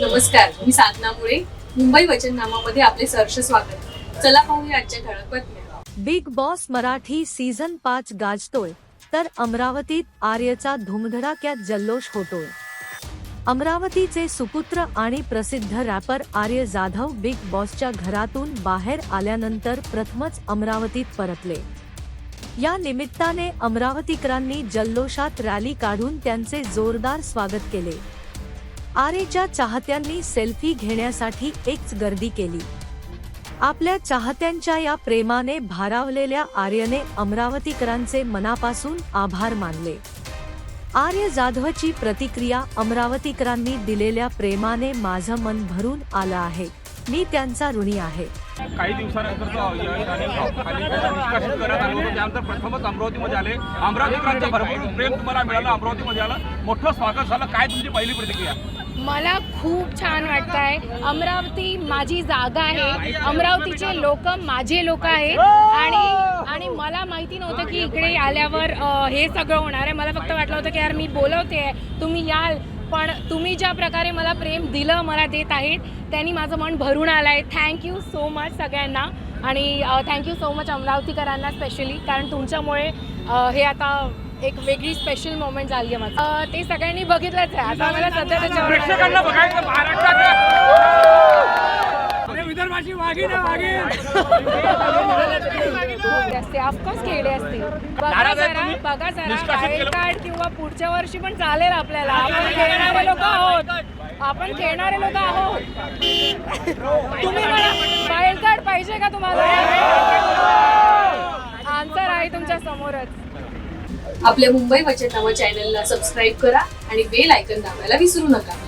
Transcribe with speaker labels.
Speaker 1: नमस्कार मी साधना मुळे. मुंबई वचननामामध्ये आपले सहर्ष स्वागत. चला पाहूया आजच्या ठळक बातम्या.
Speaker 2: बिग बॉस मराठी सीझन पाच गाजतोय तर अमरावतीत आर्यचा धुमधडाक्यात जल्लोष होतोय. अमरावतीचे सुपुत्र आणि प्रसिद्ध रॅपर आर्य जाधव बिग बॉसच्या घरातून बाहेर आल्यानंतर प्रथमच अमरावतीत परतले. या निमित्ताने अमरावतीकरांनी जल्लोषात रॅली काढून त्यांचे जोरदार स्वागत केले. आरेच्या चाहत्यांनी सेल्फी घेण्यासाठी एकच गर्दी केली. आपल्या चाहत्यांच्या या प्रेमाने भारावलेल्या आर्यने अमरावतीकरांचे मनापासून आभार मानले. आर्य जाधवची प्रतिक्रिया अमरावतीकरांनी दिलेल्या प्रेमाने माझं मन भरून आलं आहे. मी त्यांचा ऋणी आहे.
Speaker 3: काही दिवसानंतर त्यानंतर प्रथमच अमरावतीमध्ये आले. अमरावतीकरांचं भरपूर प्रेम तुम्हाला मिळालं अमरावतीमध्ये आलं. मोठं स्वागत झालं. काय तुमची पहिली प्रतिक्रिया?
Speaker 4: मला खूप छान वाटत आहे अमरावती माझी जागा आहे. अमरावतीचे लोक माझे लोक आहेत. आणि आणि मला माहिती नव्हतं की इकडे आल्यावर हे सगळं होणार आहे. मला फक्त वाटलं होतं की यार मी बोलवते. आहे तुम्ही याल. पण तुम्ही ज्या प्रकारे मला प्रेम दिलं मला देत आहेत त्यांनी माझं मन भरून आलं आहे थँक्यू सो मच सगळ्यांना. आणि थँक्यू सो मच अमरावतीकरांना स्पेशली कारण तुमच्यामुळे हे आता एक वेगळी स्पेशल मोमेंट झाली आहे माझं. ते सगळ्यांनी बघितलंच आहे. आता मला सध्या त्याच्यावर
Speaker 3: प्रेक्षकांना बघायचं महाराष्ट्रात विदर्भाची वाघीण आहे, वाघीण
Speaker 4: असते ऑफकोर्स खेळले असतील. बघा जरा? बघा जरा? कार्ड किंवा पुढच्या वर्षी पण चालेल आपल्याला. आपण खेळणारे लोक आहोत. आपण खेळणारे लोक आहोत. तुम्ही मला वाईल्ड कार्ड पाहिजे का तुम्हाला? आन्सर आहे तुमच्या समोरच.
Speaker 1: आपल्या मुंबई वचननामा चॅनलला सबस्क्राईब करा आणि बेल आयकन दाबायला विसरू नका.